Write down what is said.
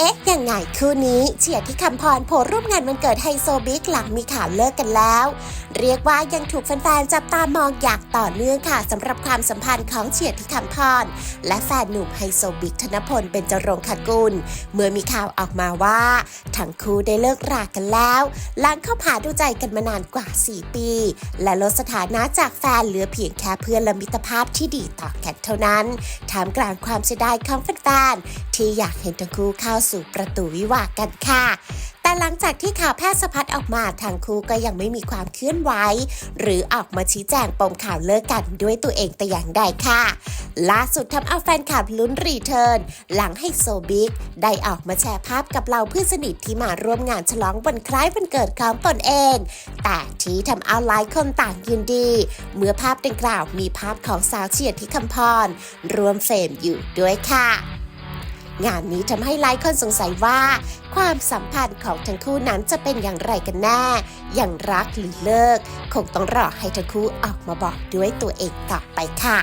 อ๊ะยังไงคู่นี้เฉียดที่คำพรโผล่ร่วมงานวันเกิดไฮโซบิ๊กหลังมีข่าวเลิกกันแล้ว เรียกว่ายังถูกแฟนๆจับตามองอยางต่อเนื่องค่ะสำหรับความสัมพันธ์ของเฉียดที่คำพรและแฟนหนุ่มไฮโซบิ๊กธนพลเป็นจรงคกุล เมื่อมีข่าวออกมาว่า ทั้งคู่ได้เลิกรากันแล้วหลังเข้าผาดูใจกันมานานกว่า 4 ปี และลดสถานะจากแฟนเหลือเพียงแค่เพื่อนและมิตรภาพที่ดีต่อกันเท่านั้นท่ามกลางความเสียดายของแฟนๆที่อยากเห็นทั้งคู่เข้าสู่ประตูวิวากันค่ะ แต่หลังจากที่ข่าวแพทย์สะพัดออกมาทางคู่ก็ยังไม่มีความเคลื่อนไหวหรือออกมาชี้แจงปมข่าวเลิกกันด้วยตัวเองแต่อย่างใดค่ะ ล่าสุดทำเอาแฟนคลับลุ้นรีเทิร์นหลังให้โซบิ๊กได้ออกมาแชร์ภาพกับเหล่าเพื่อนสนิทที่มาร่วมงานฉลองวันคล้ายวันเกิดของตนเอง แต่ที่ทำเอาหลายคนต่างยินดี เมื่อภาพดังกล่าวมีภาพของสาวเฉียดที่คำพรรวมเฟรมอยู่ด้วยค่ะ งานนี้ทำให้หลายคนสงสัยว่า ความสัมพันธ์ของทั้งคู่นั้นจะเป็นอย่างไรกันแน่ยังรักหรือเลิก คงต้องรอให้ทั้งคู่ออกมาบอกด้วยตัวเองต่อไปค่ะ